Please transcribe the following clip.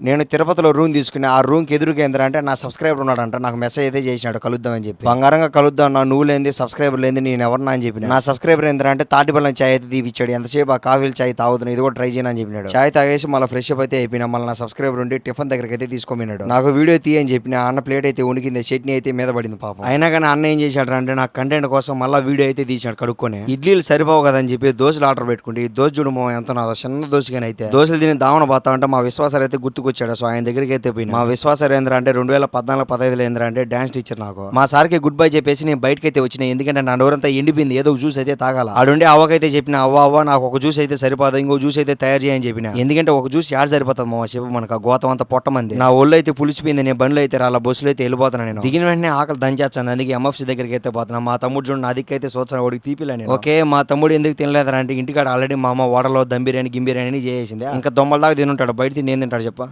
నేను తిరుపతిలో రూమ్ తీసుకుని ఆ రూమ్కి ఎదురుగా ఏంటంటే అంటే నా సబ్స్క్రైబర్ ఉన్నాడంట నాకు మెసేజ్ అయితే చేసినాడు కలుద్దామని చెప్పి. బంగారంగా కలుద్దాం నా నువ్వు లేని సబ్స్క్రైబర్ లేని నేను ఎవరన్నా అని చెప్పిన. నా సబ్స్క్రైబర్ ఏంద్రా అంటే తాటిపల్లం చాయ్ అయితే తీపిచ్చాడు ఎంతసేపు ఆ కాఫీలు చాయ్ తాగుతున్నాయి ఇది కూడా ట్రై చేయను అని చెప్పినాడు. చాయ్ తాగేసి మళ్ళీ ఫ్రెష్ అప్ అయితే అయిపోయినా మళ్ళీ నా సబ్స్క్రైబర్ ఉండి టిఫిన్ దగ్గరికి అయితే తీసుకోమన్నాడు. నాకు వీడియో తీయని చెప్పిన అన్న ప్లేట్ అయితే ఉనికింది చట్నీ అయితే మీద పడింది పాపం. అయినా కానీ అన్న ఏం చేశాడు అంటే నా కంటెంట్ కోసం మళ్ళీ వీడియో అయితే తీసాడు కడుక్కొని. ఇడ్లీలు సరిపోవు కదని చెప్పి దోశలు ఆర్డర్ పెట్టుకుంటే ఈ దోశ చూడమో ఎంత నాదో చిన్న దోశగానే అయితే దోశలు తిని దావన పోతా అంటే మా విశ్వాసాలు అయితే గుర్తు గుర్తుకొచ్చాడు సో ఆయన దగ్గరికి అయితే పోయినా. మా విశ్వాసరేంద్ర అంటే రెండు వేల పద్నాలుగు పదహైదులో ఏంద్ర అంటే డాన్స్ టీచర్ నాకు. మా సార్కి గుడ్ బై చెప్పేసి నేను బయటకి అయితే వచ్చిన. ఎందుకంటే నా నోరంతా ఎండిపోయింది. ఏదో ఒక జ్యూస్ అయితే తాగాల. ఆడుండే అవ్వకైతే చెప్పిన అవ్వ అవ్వ నాకు ఒక జ్యూస్ అయితే సరిపోదు. ఇంకో జ్యూస్ అయితే తయారు చేయని చెప్పిన. ఎందుకంటే ఒక జ్యూస్ యాడ్ సరిపోతుంది మా చెప్పు మనకు గోతం అంతా పొట్టమంది నా ఒళ్ళు అయితే పులిసిపోయింది నేను బండ్లు అయితే రాలా బస్సులో అయితే వెళ్ళిపోతున్నా నేను. దిగిన వెంటనే ఆకలి దంచేస్తాను అందుకే ఎంఎఫ్సీ దగ్గరికి అయితే పోతున్నా. మా తమ్ముడు చూడండి నా దిక్కైతే సోచన వాడికి తీపిలే ఓకే మా తమ్ముడు ఎందుకు తినలేదంటే అంటే ఇంటికాడ ఆల్రెడీ మా అమ్మ ఓడలో దమ్ బిర్యానీ గిమ్ బిర్యానీ చేసింది. ఇంకా దొమ్మల దాకా తినుంటాడు. బయట తిని ఏం తింటాడు చెప్ప?